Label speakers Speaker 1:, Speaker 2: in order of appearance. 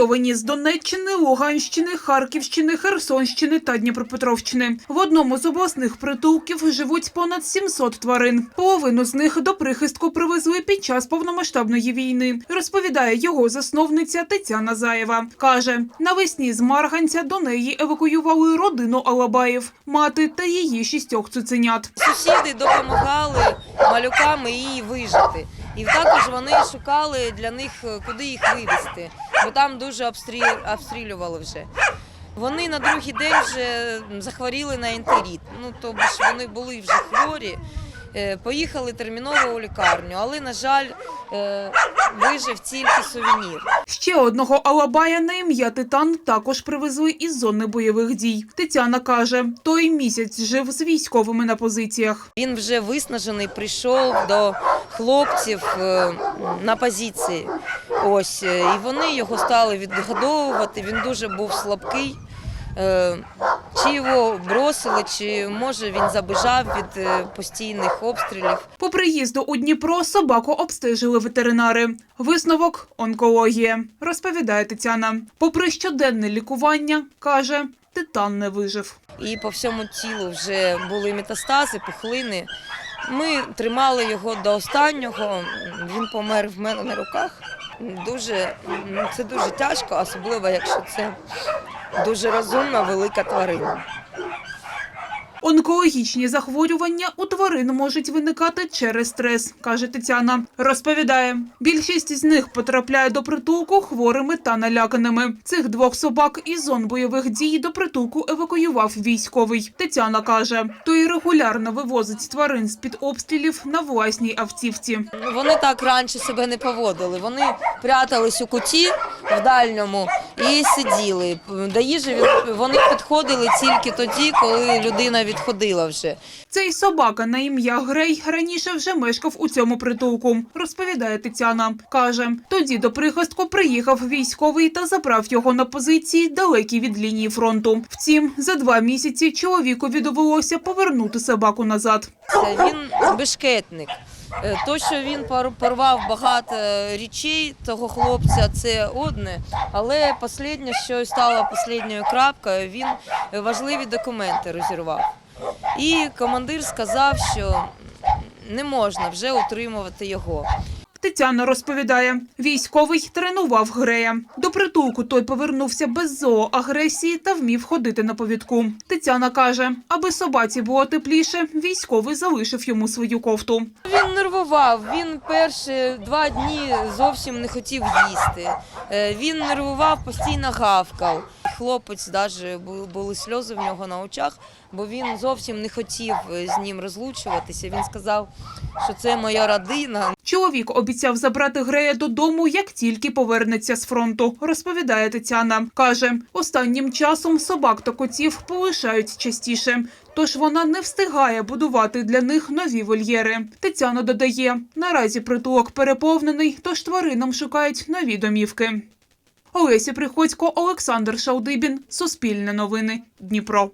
Speaker 1: евакуйовані з Донеччини, Луганщини, Харківщини, Херсонщини та Дніпропетровщини. В одному з обласних притулків живуть понад 700 тварин. Половину з них до прихистку привезли під час повномасштабної війни. Розповідає його засновниця Тетяна Заєва. Каже, навесні з Марганця до неї евакуювали родину Алабаєв, мати та її шістьох цуценят.
Speaker 2: Сусіди допомагали малюкам її вижити. І також вони шукали для них, е, куди їх вивезти, бо там дуже обстрі- обстрілювали вже. Вони на другий день вже захворіли на ентеріт. Ну, тобто ж вони були вже хворі, е, поїхали терміново у лікарню, але, на жаль, е, вижив тільки сувенір.
Speaker 1: Ще одного Алабая на ім'я Титан також привезли із зони бойових дій. Тетяна каже, той місяць жив з військовими на позиціях.
Speaker 2: Він вже виснажений, прийшов до хлопців е, на позиції. Ось е, і вони його стали відгодовувати. Він дуже був слабкий. Е, Чи його бросили, чи може він забежав від постійних обстрілів.
Speaker 1: По приїзду у Дніпро собаку обстежили ветеринари. Висновок онкологія, розповідає Тетяна. Попри щоденне лікування, каже, Титан не вижив.
Speaker 2: І по всьому тілу вже були метастази, пухлини. Ми тримали його до останнього. Він помер в мене на руках. Дуже це дуже тяжко, особливо якщо це дуже розумна велика тварина.
Speaker 1: Онкологічні захворювання у тварин можуть виникати через стрес, каже Тетяна. Розповідає, більшість з них потрапляє до притулку хворими та наляканими. Цих двох собак із зон бойових дій до притулку евакуював військовий. Тетяна каже, той регулярно вивозить тварин з під обстрілів на власній автівці.
Speaker 2: Вони так раніше себе не поводили. Вони прятались у куті в дальньому і сиділи. До їжі вони підходили тільки тоді, коли людина відходила вже.
Speaker 1: Цей собака на ім'я Грей раніше вже мешкав у цьому притулку, розповідає Тетяна. Каже, тоді до прихистку приїхав військовий та забрав його на позиції далекі від лінії фронту. Втім, за два місяці чоловікові довелося повернути собаку назад.
Speaker 2: Це Він бешкетник. Е, То, що він порвав багато речей того хлопця, це одне. Але останнє, що стало останньою крапкою, він важливі документи розірвав. І командир сказав, що не можна вже утримувати його.
Speaker 1: Тетяна розповідає, військовий тренував Грея. До притулку той повернувся без зооагресії та вмів ходити на повідку. Тетяна каже, аби собаці було тепліше, військовий залишив йому свою кофту.
Speaker 2: Він нервував. Він перші два дні зовсім не хотів їсти. Е, Він нервував, постійно гавкав. Хлопець навіть були сльози в нього на очах, бо він зовсім не хотів е, з ним розлучуватися. Він сказав, що це моя родина.
Speaker 1: Чоловік обіцяв забрати Грея додому, як тільки повернеться з фронту, розповідає Тетяна. Каже, останнім часом собак та котів полишають частіше, тож вона не встигає будувати для них нові вольєри. Тетяна додає, наразі притулок переповнений, тож тваринам шукають нові домівки. Олеся Приходько, Олександр Шалдибін, Суспільне новини, Дніпро.